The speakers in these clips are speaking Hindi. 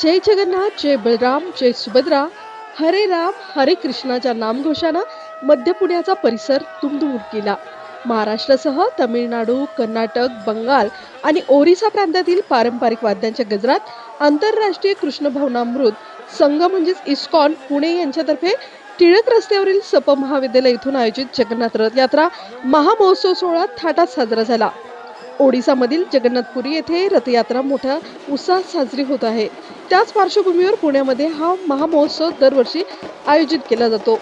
जय जगन्नाथ जय बलराम जय सुभद्रा. हरे राम हरे कृष्णाच्या नामघोषानं मध्य पुण्याचा परिसर दुमदुमून केला. महाराष्ट्रासह तमिळनाडू कर्नाटक बंगाल आणि ओरिसा प्रांतातील पारंपरिक वाद्यांच्या गजरात आंतरराष्ट्रीय कृष्ण भवनामृत संघ म्हणजेच इस्कॉन पुणे यांच्यातर्फे टिळक रस्त्यावरील सप महाविद्यालय येथून आयोजित जगन्नाथ रथ यात्रा महामहोत्सव सोहळा थाटात साजरा झाला. ओडिसामधील जगन्नाथपुरी येथे रथयात्रा मोठ्या उत्साहात साजरी होत आहे. त्याच पार्श्वभूमीवर पुण्यामध्ये हा महामहोत्सव दरवर्षी आयोजित केला जातो.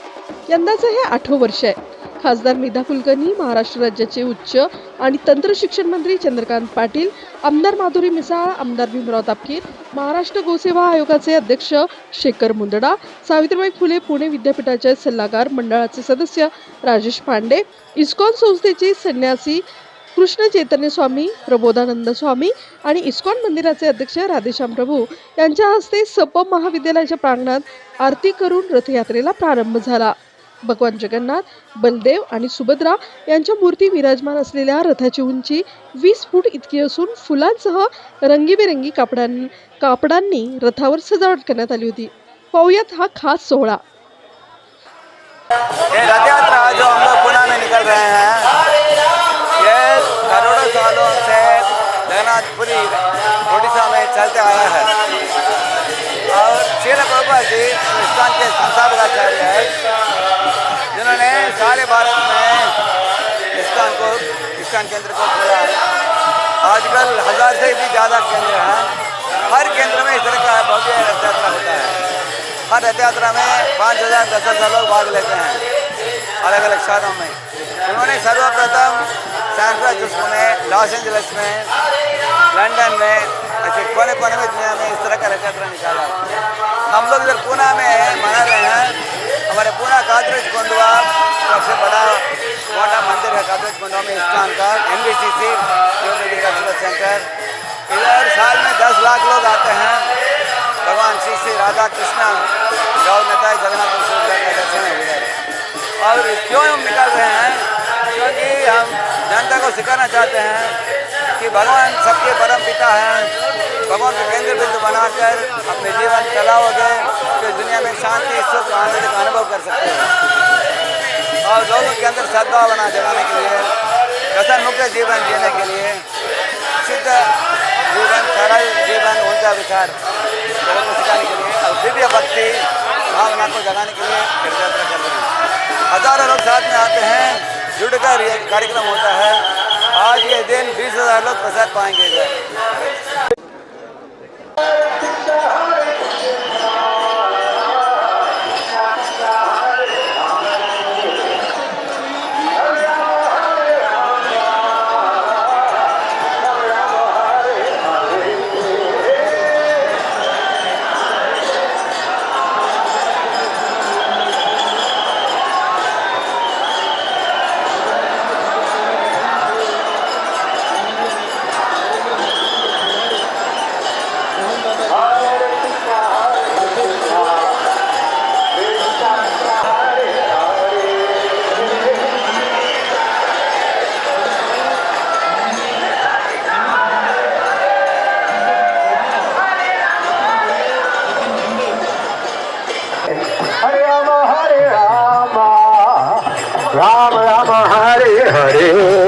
यंदाचं हे आठवं वर्ष आहे. खासदार मेधा कुलकर्णी महाराष्ट्र राज्याचे उच्च आणि तंत्र शिक्षण मंत्री चंद्रकांत पाटील आमदार माधुरी मिसाळ आमदार भीमराव तापकीर महाराष्ट्र गोसेवा आयोगाचे अध्यक्ष शेखर मुंदडा सावित्रीबाई फुले पुणे विद्यापीठाचे सल्लागार मंडळाचे सदस्य राजेश पांडे इस्कॉन संस्थेचे संन्यासी कृष्ण चैतन्य स्वामी प्रबोधानंद स्वामी आणि इस्कॉन मंदिराचे अध्यक्ष राधेश्याम प्रभू यांच्या हस्ते सप महाविद्यालयाच्या प्रांगणात आरती करून रथयात्रेला प्रारंभ झाला. भगवान जगन्नाथ बलदेव आणि सुभद्रा यांच्या मूर्ती विराजमान असलेल्या रथाची उंची वीस फूट इतकी असून फुलांसह रंगीबेरंगी कापडां कापडांनी रथावर सजावट करण्यात आली होती. पाहुयात हा खास सोहळा. जो हम लोग पुणे में निकल रहे हैं जगन्नाथपुरी उड़ीसा में चलते आया है। और शील प्रभुपा जी इस्लाम के संस्थापकाचार्य है, जिन्होंने सारे भारत में इस्लाम को इस्लाम केंद्र को खोला है। आजकल हज़ार से भी ज़्यादा केंद्र हैं। हर केंद्र में इस तरह का भव्य रथ यात्रा होता है। हर रथ यात्रा में पाँच हज़ार, दस हज़ार लोग भाग लेते हैं अलग अलग शहरों में। उन्होंने सर्वप्रथम सैन फ्रांसिस्को में, लॉस एंजल्स में लंदन में ऐसे कोने कोने में दुनिया में इस तरह का रथ यात्रा निकाला। हम लोग इधर पूना में मना रहे हैं। हमारे पूना कातरेज कुंडवा सबसे बड़ा मोटा मंदिर है कातरेज कुंडवा में स्थान का N B C C cultural centre इधर साल में दस लाख लोग आते हैं। भगवान श्री श्री राधा कृष्णा गौर नेता जगन्नाथ सुंदर का दर्शन है इधर। और क्यों हम निकल रहे हैं? क्योंकि हम जनता को सिखाना चाहते हैं। कि भगवान सबके परम पिता हैं। भगवान को केंद्र बिंदु बनाकर अपने जीवन चलाओगे तो दुनिया में शांति, सुख, आनंद का अनुभव कर सकते हैं। और लोगों के अंदर सद्भावना जगाने के लिए व्यसन मुक्त जीवन जीने के लिए सिद्ध जीवन, सरल जीवन ऊँचा विचार लोगों को सिखाने के लिए, और दिव्य भक्ति भावना को जगाने के लिए कर हज़ारों लोग साथ में आते हैं, जुड़कर ये कार्यक्रम होता है। आज के दिन बीस हजार लोग प्रसाद पाएंगे party.